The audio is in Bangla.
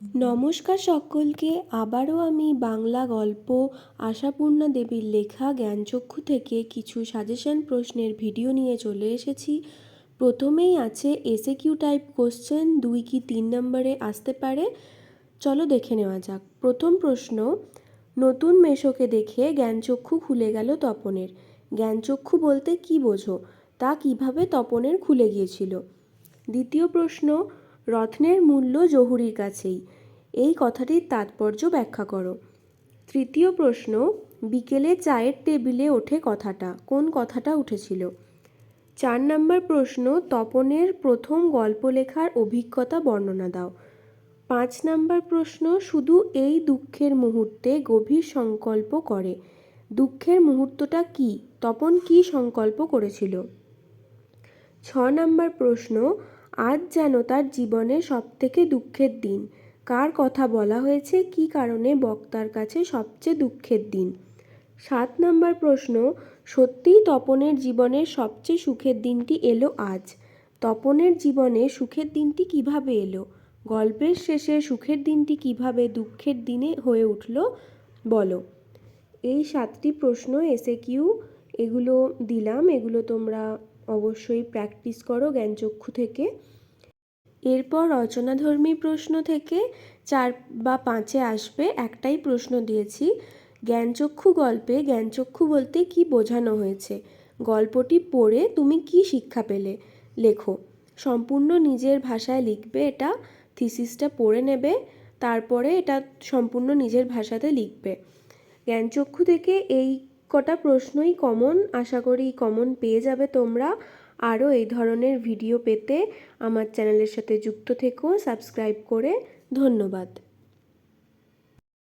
নমস্কার সকলকে, আবারও আমি বাংলা গল্প আশাপূর্ণা দেবীর লেখা জ্ঞানচক্ষু থেকে কিছু সাজেশন প্রশ্নের ভিডিও নিয়ে চলে এসেছি। প্রথমেই আছে এসে কিউ টাইপ কোশ্চেন দুই কি তিন নম্বরে আসতে পারে? চলো দেখে নেওয়া যাক। প্রথম প্রশ্ন, নতুন মেশোকে দেখে জ্ঞানচক্ষু খুলে গেল তপনের। জ্ঞানচক্ষু বলতে কি বোঝো? তা কীভাবে তপনের খুলে গিয়েছিল? দ্বিতীয় প্রশ্ন রত্নের মূল্য জহুরির কাছেই। এই কথাটির তাৎপর্য ব্যাখ্যা করো। তৃতীয় প্রশ্ন, বিকেলে চায়ের টেবিলে ওঠে কথাটা, কোন কথাটা উঠেছিল? চার নম্বর প্রশ্ন, তপনের প্রথম গল্প লেখার অভিজ্ঞতা বর্ণনা দাও। পাঁচ নম্বর প্রশ্ন, শুধু এই দুঃখের মুহূর্তে গভীর সংকল্প করে। দুঃখের মুহূর্তটা কি? তপন কি সংকল্প করেছিল? ছ নম্বর প্রশ্ন আজ যেন তার জীবনের সবথেকে দুঃখের দিন। কার কথা বলা হয়েছে? কী কারণে বক্তার কাছে সবচেয়ে দুঃখের দিন? সাত নম্বর প্রশ্ন, সত্যিই তপনের জীবনের সবচেয়ে সুখের দিনটি এলো আজ? তপনের জীবনে সুখের দিনটি কীভাবে এলো? গল্পের শেষে সুখের দিনটি কীভাবে দুঃখের দিনে হয়ে উঠল? বলো। এই সাতটি প্রশ্ন, এসে কিউ, এগুলো দিলাম, এগুলো তোমরা অবশ্যই প্র্যাকটিস করো জ্ঞানচক্ষু থেকে। এরপর রচনাধর্মী প্রশ্ন থেকে চার বা পাঁচে আসবে একটাই প্রশ্ন দিয়েছি। জ্ঞানচক্ষু গল্পে জ্ঞানচক্ষু বলতে কি বোঝানো হয়েছে? গল্পটি পড়ে তুমি কি শিক্ষা পেলে? লেখো, সম্পূর্ণ নিজের ভাষায় লিখবে এটা, থিসিসটা পড়ে নেবে, তারপরে এটা সম্পূর্ণ নিজের ভাষাতে লিখবে। জ্ঞানচক্ষু থেকে এই কটা প্রশ্নই কমন, আশা করি কমন পেয়ে যাবে তোমরা। আরও এই ধরনের ভিডিও পেতে আমার চ্যানেলের সাথে যুক্ত থেকো, সাবস্ক্রাইব করে। ধন্যবাদ।